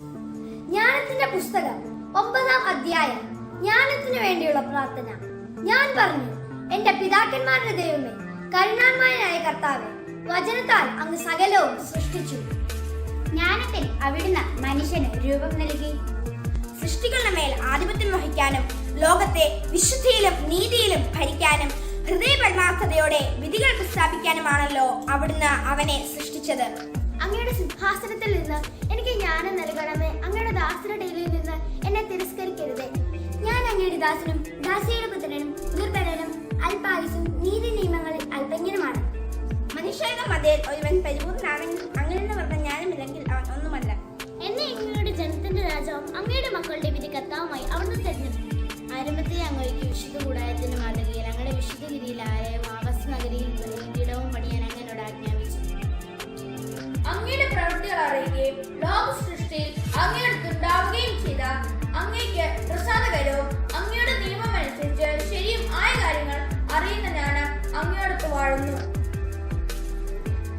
ജ്ഞാനത്തിന്റെ പുസ്തകം ഒമ്പതാം അധ്യായം. ജ്ഞാനത്തിനു വേണ്ടിയുള്ള പ്രാർത്ഥന. ഞാൻ പറഞ്ഞു എന്റെ പിതാക്കന്മാരുടെ ദൈവമേ കരുണാന്മാനായ കർത്താവെ വചനത്താൽ അങ്ങ് സകലവും സൃഷ്ടിച്ചു. ജ്ഞാനത്തിൽ അവിടുന്ന് മനുഷ്യന് രൂപം നൽകി. സൃഷ്ടികളുടെ മേൽ ആധിപത്യം വഹിക്കാനും ലോകത്തെ വിശുദ്ധിയിലും നീതിയിലും ഭരിക്കാനും ഹൃദയപരമാർത്ഥതയോടെ വിധികൾ പ്രസ്ഥാപിക്കാനുമാണല്ലോ അവിടുന്ന് അവനെ സൃഷ്ടിച്ചത്. അങ്ങയുടെ സിംഹാസനത്തിൽ നിന്ന് എനിക്ക് ജ്ഞാനം നൽകണമേ. അങ്ങയുടെ ദാസരുടെ ഇടയിൽ നിന്ന് എന്നെ തിരസ്കരിക്കരുതേ. ഞാൻ അങ്ങയുടെ ദാസനും ദാസിയുടെ പുത്രനും ദുർബലനും അല്പായുസും നീതി നിയമങ്ങളിൽ അല്പജ്ഞനുമാണ്. മനുഷ്യരുടെ മതയിൽ ഒരുവൻ പരിപൂർണനാണെങ്കിൽ അങ്ങനെ പറഞ്ഞ ജ്ഞാനമില്ലെങ്കിൽ അവൻ ഒന്നുമല്ല. എന്നെ അങ്ങയുടെ ജനത്തിന്റെ രാജാവും അങ്ങയുടെ മക്കളുടെ വിധി കർത്താവുമായി അവിടുന്ന് തെരഞ്ഞെടുത്തു. ആരംഭത്തിൽ അങ്ങോട്ട് വിശുദ്ധ കൂടായത്തിന്റെ മാതൃകയിൽ അങ്ങയുടെ വിശുദ്ധ ലോക സൃഷ്ടിയിൽ അങ്ങയെടുത്തുണ്ടാവുകയും ചെയ്ത അങ്ങയ്ക്ക് പ്രസാദകരവും അങ്ങയുടെ നിയമമനുസരിച്ച് ശരിയും ആയ കാര്യങ്ങൾ അറിയുന്ന ജ്ഞാനം അങ്ങയോടൊത്ത് വാഴുന്നു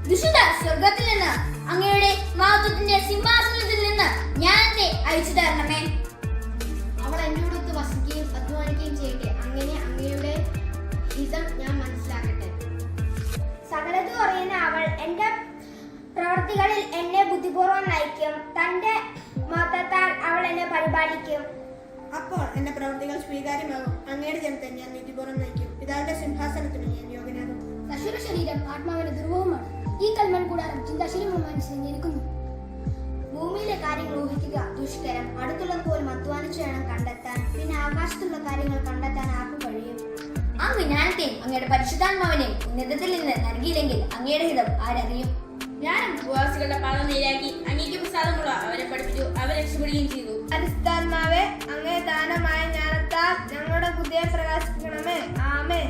വിശുദ്ധ സ്വർഗത്തിൽ നിന്ന് അങ്ങയുടെ മഹത്വത്തിന്റെ സിംഹാസനത്തിൽ നിന്ന് ജ്ഞാനത്തെ അയച്ചു തരണമേ. അവൾ എന്നോടൊത്ത് വസിക്കുകയും അധ്വാനിക്കുകയും ചെയ്യട്ടെ. അങ്ങനെ അങ്ങയുടെ ഹിതം ഞാൻ മനസ്സിലാക്കട്ടെ. സകലതും അറിയുന്ന അവൾ എന്റെ പ്രവർത്തികളിൽ എന്നെ പരിപാലിക്കും അപ്പോൾ എന്റെ പ്രവൃത്തികൾ സ്വീകാര്യമാകും. അങ്ങയുടെ ജനത്തെ ഞാൻ നീതിപൂർവം നയിക്കും. പിതാവിന്റെ സിംഹാസനത്തിന് ഞാൻ യോഗ്യനാകും. അശുര ശരീരം ആത്മാവിന് ദുർവഹമാണ് ഈ കൽമൺ കൂടാരം ചിന്താശീലമുള്ള മനസ്സിൽ ഞെരുക്കുന്നു. ഭൂമിയിലെ കാര്യങ്ങൾ ഊഹിക്കുക ദുഷ്കരം അടുത്തുള്ളത് പോലും അധ്വാനിച്ചു വേണം കണ്ടെത്താൻ. പിന്നെ ആകാശത്തുള്ള കാര്യങ്ങൾ കണ്ടെത്താൻ ആർക്കും കഴിയും. ആ വിജ്ഞാനത്തെയും അങ്ങയുടെ പരിശുദ്ധാത്മാവിനെയും ഉന്നതത്തിൽ നിന്ന് നൽകിയില്ലെങ്കിൽ അങ്ങയുടെ ഹിതം ആരറിയും. ഞാനും ഉപവാസികളുടെ പാദം നേരാക്കി അങ്ങേക്ക് പ്രസാദമുള്ള അവരെ പഠിപ്പിച്ചു അവരെ രക്ഷപ്പെടുകയും ചെയ്തു. അടിസ്ഥാനമാവേ അങ്ങേ ദാനമായ ജ്ഞാനത്താൽ ഞങ്ങളുടെ ബുദ്ധിയെ പ്രകാശിപ്പിക്കണമേ. ആമേ